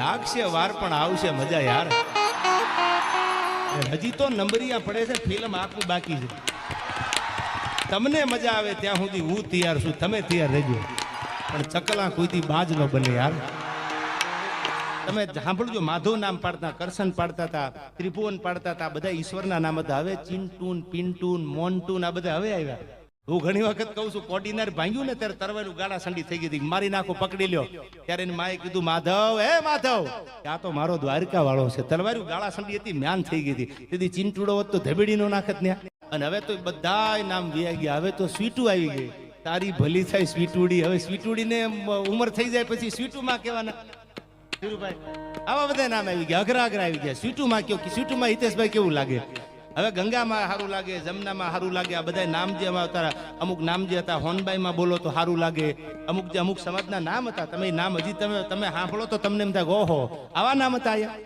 લાગશે, વાર પણ આવશે, મજા યાર. હજી તો નંબરિયા પડે છે, ફિલ્મ આખું બાકી છે. તમને મજા આવે ત્યાં સુધી હું તૈયાર છું, તમે તૈયાર રહેજો. પણ ચકલા કોઈથી બાજ ન બને યાર. તમે સાંભળજો, માધવ નામ પાડતા, કરશન પાડતા હતા, ત્રિભુવન પાડતા હતા, બધા ઈશ્વરના નામ હતા. હવે ચિંટુન, પિન્ટુન, મોન્ટુન આ બધા હવે આવ્યા. હું ઘણી વખત કહું છું, કોડીનર ભાંગ્યું ને ત્યારે તરવાનું ગાળા સંડી થઈ ગઈ મારી નાખો પકડી લ્યો. ત્યારે એની માએ કીધું, માધવ, હે માધવ. આ તો મારો દ્વારકા વાળો છે. તલવારું ગાળા સંડી હતી, મ્યાન થઈ ગઈ હતી. તેથી ચિંટુડો હોત તો ધબેડી નો નાખત ને અને હવે તો બધા નામ વ્યા ગયા. હવે તો સ્વીટુ આવી ગઈ. તારી ભલી થાય સ્વીટુડી. હવે સ્વીટુડીને ઉંમર થઈ જાય પછી સ્વીટુમાં કહેવાના. ધીરુભાઈ, આવા બધા નામ આવી ગયા. અઘરા અઘરા આવી ગયા. સ્વીટુમાં કયો સ્વીટુમાં હિતેશભાઈ કેવું લાગે? હવે ગંગામાં સારું લાગે, જમનામાં સારું લાગે, આ બધા નામ જે એમાં હતા અમુક નામ જે હતા, હોનબાઈમાં બોલો તો સારું લાગે. અમુક જે અમુક સમાજના નામ હતા, તમે નામ હજી તમે તમે સાંભળો તો તમને એમ થાય ઓહો, આવા નામ હતા અહીંયા.